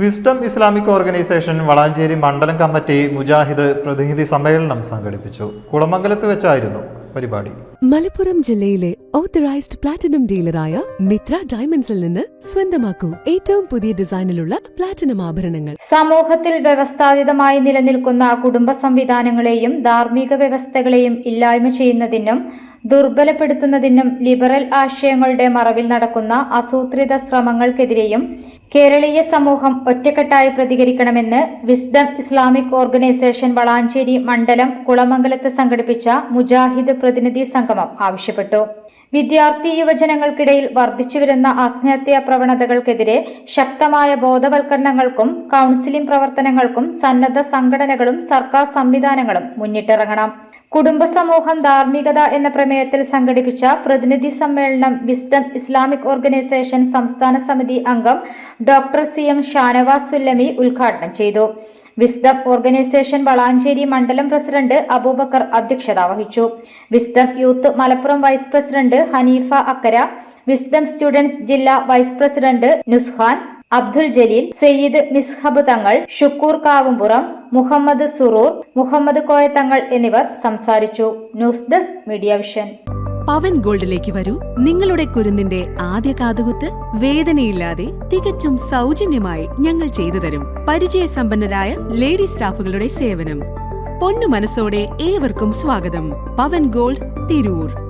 Wisdom Islamic Organisation Valanchery മണ്ഡലം committee Mujahid പ്രതിനിധി സമ്മേളനം സംഘടിപ്പിച്ചു. കുളമംഗലത്ത് വെച്ചായിരുന്നു പരിപാടി. മലപ്പുറം ജില്ലയിലെ ഓത്തറൈസ്ഡ് പ്ലാറ്റിനം ഡീലറായ മിത്ര ഡയമണ്ട്സിൽ നിന്ന് സ്വന്തമാക്കൂ. ഏറ്റവും പുതിയ ഡിസൈനിലുള്ള പ്ലാറ്റിനം ആഭരണങ്ങൾ. സമൂഹത്തിൽ വ്യവസ്ഥാപിതമായി നിലനിൽക്കുന്ന കുടുംബ സംവിധാനങ്ങളെയും ധാർമ്മിക വ്യവസ്ഥകളെയും ഇല്ലായ്മ ചെയ്യുന്നതിനും ദുർബലപ്പെടുത്തുന്നതിനും ലിബറൽ ആശയങ്ങളുടെ മറവിൽ നടക്കുന്ന ആസൂത്രിത ശ്രമങ്ങൾക്കെതിരെയും കേരളീയ സമൂഹം ഒറ്റക്കെട്ടായി പ്രതികരിക്കണമെന്ന് വിസ്ഡം ഇസ്ലാമിക് ഓർഗനൈസേഷൻ വളാഞ്ചേരി മണ്ഡലം കുളമംഗലത്ത് സംഘടിപ്പിച്ച മുജാഹിദ് പ്രതിനിധി സംഗമം ആവശ്യപ്പെട്ടു. വിദ്യാർത്ഥി യുവജനങ്ങൾക്കിടയിൽ വർദ്ധിച്ചുവരുന്ന ആത്മഹത്യാ പ്രവണതകൾക്കെതിരെ ശക്തമായ ബോധവൽക്കരണങ്ങൾക്കും കൌൺസിലിംഗ് പ്രവർത്തനങ്ങൾക്കും സന്നദ്ധ സംഘടനകളും സർക്കാർ സംവിധാനങ്ങളും മുന്നിട്ടിറങ്ങണം. കുടുംബ സമൂഹം ധാർമ്മികത എന്ന പ്രമേയത്തിൽ സംഘടിപ്പിച്ച പ്രതിനിധി സമ്മേളനം വിസ്ഡം ഇസ്ലാമിക് ഓർഗനൈസേഷൻ സംസ്ഥാന സമിതി അംഗം doctor C M Shanavas Sullami ഉദ്ഘാടനം ചെയ്തു. വിസ്ഡം ഓർഗനൈസേഷൻ വളാഞ്ചേരി മണ്ഡലം പ്രസിഡന്റ് അബൂബക്കർ അധ്യക്ഷത വഹിച്ചു. Wisdom Youth Malappuram vice president Haneefa Akkara Wisdom students ജില്ലാ വൈസ് പ്രസിഡന്റ് നുസ്ഹാൻ അബ്ദുൽ ജലീൽ സയ്യിദ് മിസ്ഹബ് തങ്ങൾ ഷുക്കൂർ കാവുംപുറം മുഹമ്മദ് സുറൂർ മുഹമ്മദ് കോയ തങ്ങൾ എന്നിവർ സംസാരിച്ചു. News desk media vision. Pavan ഗോൾഡിലേക്ക് വരൂ. നിങ്ങളുടെ കുരുന്നിന്റെ ആദ്യ കാതുകുത്ത് വേദനയില്ലാതെ തികച്ചും സൗജന്യമായി ഞങ്ങൾ ചെയ്തു തരും. പരിചയസമ്പന്നരായ ലേഡി സ്റ്റാഫുകളുടെ സേവനം. പൊന്നു മനസ്സോടെ ഏവർക്കും സ്വാഗതം. Pavan gold Tirur.